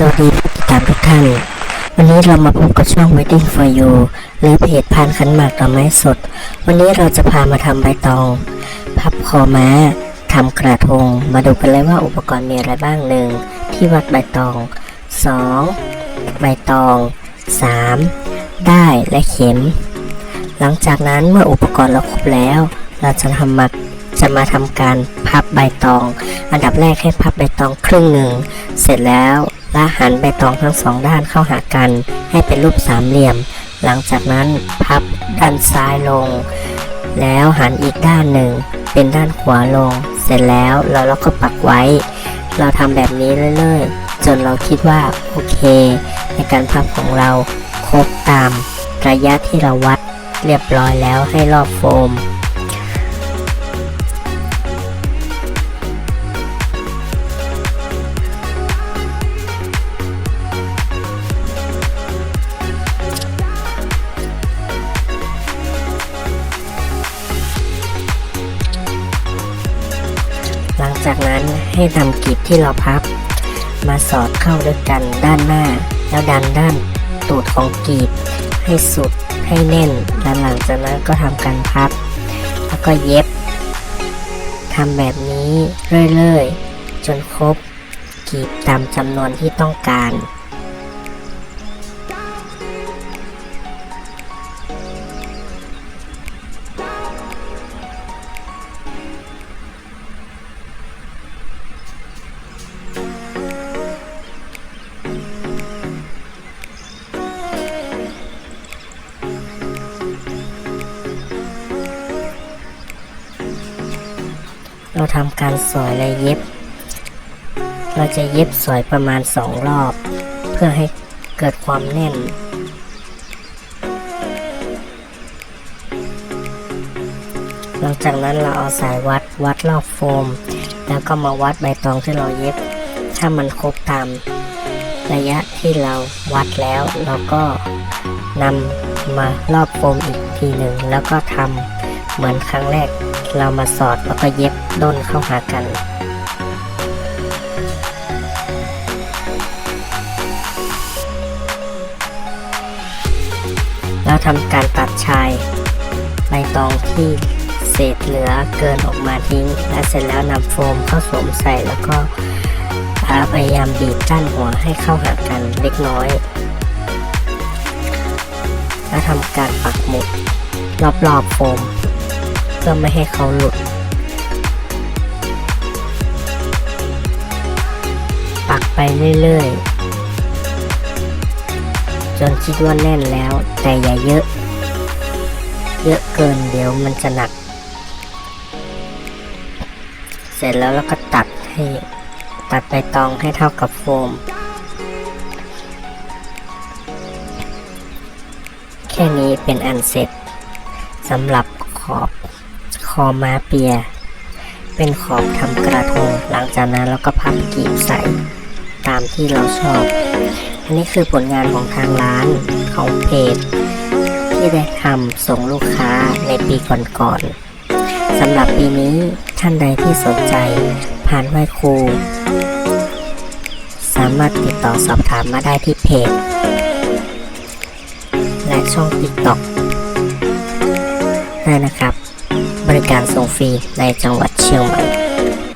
สวัสดีผู้ติดตามทุกท่าน วันนี้เรามาพบกับช่อง Waiting for You หรือเพจพานขันหมากดอกไม้สด วันนี้เราจะพามาทำใบตอง พับคอม้าทำกระทง มาดูกันเลยว่าอุปกรณ์มีอะไรบ้างหนึ่งที่วัดใบตอง 2. ใบตอง 3. ได้และเข็ม หลังจากนั้นเมื่ออุปกรณ์เราครบแล้ว เราจะทำมาจะมาทำการพับใบตอง อันดับแรกให้พับใบตองครึ่งหนึ่ง เสร็จแล้ว และหันใบตองทั้งสองด้านเข้าหากัน ให้เป็นรูปสามเหลี่ยม หลังจากนั้นพับด้านซ้ายลง แล้วหันอีกด้านหนึ่ง เป็นด้านขวาลง เสร็จแล้วเราเราก็ปักไว้ เราทำแบบนี้เรื่อยๆ จนเราคิดว่าโอเค ในการพับของเราครบตามระยะที่เราวัดเรียบร้อยแล้วให้รอบโฟม จากนั้นให้นำกีบที่เราพับ มาสอดเข้าด้วยกันด้านหน้า แล้วดันด้านตูดของกีบ ให้สุดให้แน่นแล้วหลังจากนั้นก็ทำการพับ แล้วก็เย็บทำแบบนี้เรื่อยๆ จนครบกีบตามจำนวนที่ต้องการ เราทำการสอยและเย็บ เราจะเย็บสอยประมาณสองรอบ เพื่อให้เกิดความแน่น หลังจากนั้นเราเอาสายวัดวัดรอบโฟม แล้วก็มาวัดใบตองที่เราเย็บ ถ้ามันครบตามระยะที่เราวัดแล้วเราก็นำมารอบโฟมอีกทีหนึ่งแล้วก็ทำเหมือนครั้งแรก เรามาสอดแล้วก็เย็บด้นเข้าหากันเราทำการตัดชายใบตองที่เศษเหลือเกินออกมาทิ้ง และเสร็จแล้วนำโฟมเข้าสวมใส่แล้วก็พยายามบีบกั้นหัวให้เข้าหากันเล็กน้อย แล้วทำการปักหมุดรอบๆโฟม พื่อไม่ให้เขาหลุด ปักไปเรื่อยๆ จนคิดว่าแน่นแล้วแต่อย่าเยอะ เยอะเกินเดี๋ยวมันจะหนัก เสร็จแล้วเราก็ตัดให้ตัดใบตองให้เท่ากับโฟม แค่นี้เป็นอันเสร็จสำหรับขอบ อมาเปีย เป็นขอบทำกระทง หลังจากนั้นเราก็พับกีบใส่ตามที่เราชอบ อันนี้คือผลงานของทางร้านของเพจ ที่ได้ทำส่งลูกค้าในปีก่อนๆสำหรับปีนี้ท่านใดที่สนใจผ่านไหว้ครู สามารถติดต่อสอบถามมาได้ที่เพจ และช่อง TikTok ได้นะครับ บริการส่งฟรีในจังหวัดเชียงใหม่